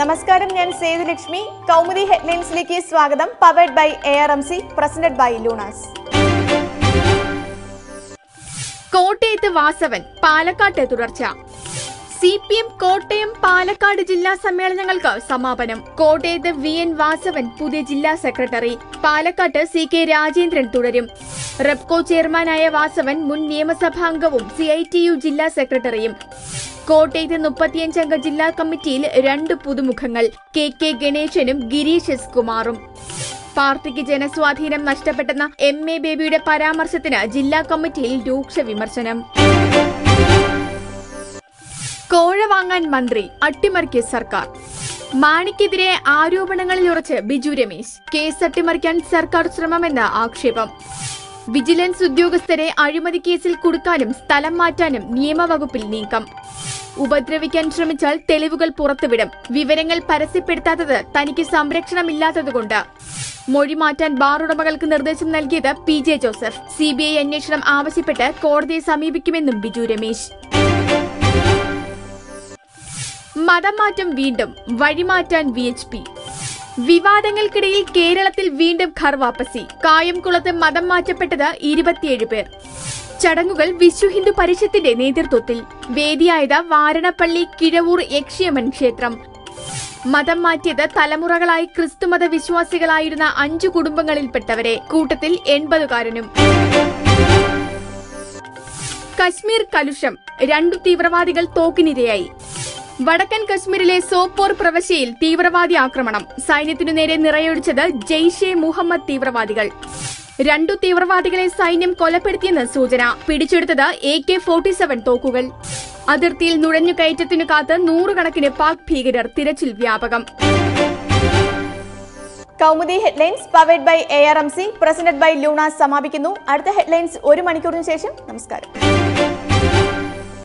നമസ്കാരം ഞാൻ സേതുലക്ഷ്മി. കൗമുദി ഹെഡ്ലൈൻസിലേക്ക് സ്വാഗതം. Powered by A R M C presented by Lunars. കോട്ടയത്ത് വാസവൻ പാലക്കാട്ട് തുടർച്ച. C P M Kottayam Palakkad ജില്ലാ സമ്മേളനങ്ങൾക്ക് സമാപനം. കോട്ടയത്ത് വി എൻ വാസവൻ പുതിയ ജില്ലാ സെക്രട്ടറി. പാലക്കാട്ട് സി കെ രാജേന്ദ്രൻ തുടരും. റെപ്കോ ചെയർമാനായ വാസവൻ മുൻ നിയമസഭാംഗവും സി ഐ ടി യു ജില്ലാ സെക്രട്ടറിയും. കോട്ടയത്ത് മുപ്പത്തിയഞ്ചംഗ ജില്ലാ കമ്മിറ്റിയിൽ രണ്ട് പുതുമുഖങ്ങൾ. കെ കെ ഗണേശനും ഗിരീഷ് എസ് കുമാറും. പാർട്ടിക്ക് ജനസ്വാധീനം നഷ്ടപ്പെട്ടെന്ന എം എ ബേബിയുടെ പരാമർശത്തിന് ജില്ലാ കമ്മിറ്റിയിൽ രൂക്ഷ വിമർശനം. കോഴ വാങ്ങാൻ മന്ത്രി അട്ടിമറിക്ക് സർക്കാർ. മാണിക്കെതിരെ ആരോപണങ്ങളിൽ ഉറച്ച് ബിജു രമേശ്. കേസ് അട്ടിമറിക്കാൻ സർക്കാർ ശ്രമമെന്ന് ആക്ഷേപം. വിജിലൻസ് ഉദ്യോഗസ്ഥരെ അഴിമതി കേസിൽ കുടുക്കാനും സ്ഥലം മാറ്റാനും നിയമവകുപ്പിൽ നീക്കം. ഉപദ്രവിക്കാൻ ശ്രമിച്ചാൽ തെളിവുകൾ പുറത്തുവിടും. വിവരങ്ങൾ പരസ്യപ്പെടുത്താത്തത് തനിക്ക് സംരക്ഷണമില്ലാത്തതുകൊണ്ട്. മൊഴി മാറ്റാൻ ബാർ ഉടമകൾക്ക് നിർദ്ദേശം നൽകിയത് P J Joseph. C B I അന്വേഷണം ആവശ്യപ്പെട്ട് കോടതിയെ സമീപിക്കുമെന്നും ബിജു രമേശ്. മതം മാറ്റം വീണ്ടും. വഴിമാറ്റാൻ വി എച്ച് പി. വിവാദങ്ങൾക്കിടയിൽ കേരളത്തിൽ വീണ്ടും ഖർവാപ്പസി കായംകുളത്ത് മതം മാറ്റപ്പെട്ടത് ഇരുപത്തിയേഴ് പേർ. ചടങ്ങുകൾ വിശ്വ ഹിന്ദു പരിഷത്തിന്റെ നേതൃത്വത്തിൽ. വേദിയായത് വാരണപ്പള്ളി കിഴവൂർ യക്ഷിയമൻ ക്ഷേത്രം. മതം മാറ്റിയത് തലമുറകളായി ക്രിസ്തുമത വിശ്വാസികളായിരുന്ന അഞ്ചു കുടുംബങ്ങളിൽപ്പെട്ടവരെ. കൂട്ടത്തിൽ എൺപതുകാരനും. കശ്മീർ കലുഷം. രണ്ടു തീവ്രവാദികൾ തോക്കിനിരയായി. വടക്കൻ കശ്മീരിലെ സോപ്പോർ പ്രവശ്യയിൽ തീവ്രവാദി ആക്രമണം. സൈന്യത്തിനു നേരെ നിറയൊഴിച്ചത് ജെയ്ഷെ മുഹമ്മദ് തീവ്രവാദികൾ. രണ്ടു തീവ്രവാദികളെ സൈന്യം കൊലപ്പെടുത്തിയെന്ന് സൂചന. പിടിച്ചെടുത്തത് എ കെ ഫോർട്ടി സെവൻ തോക്കുകൾ. അതിർത്തിയിൽ നുഴഞ്ഞുകയറ്റത്തിനു കാത്ത് നൂറുകണക്കിന് പാക് ഭീകരർ തിരച്ചിൽ വ്യാപകം. Kaumudi headlines powered by A R M C presented by Lunars സമാപിക്കുന്നു. അടുത്ത ഹെഡ്ലൈൻസ് ഒരു മണിക്കൂറിന് ശേഷം. നമസ്കാരം.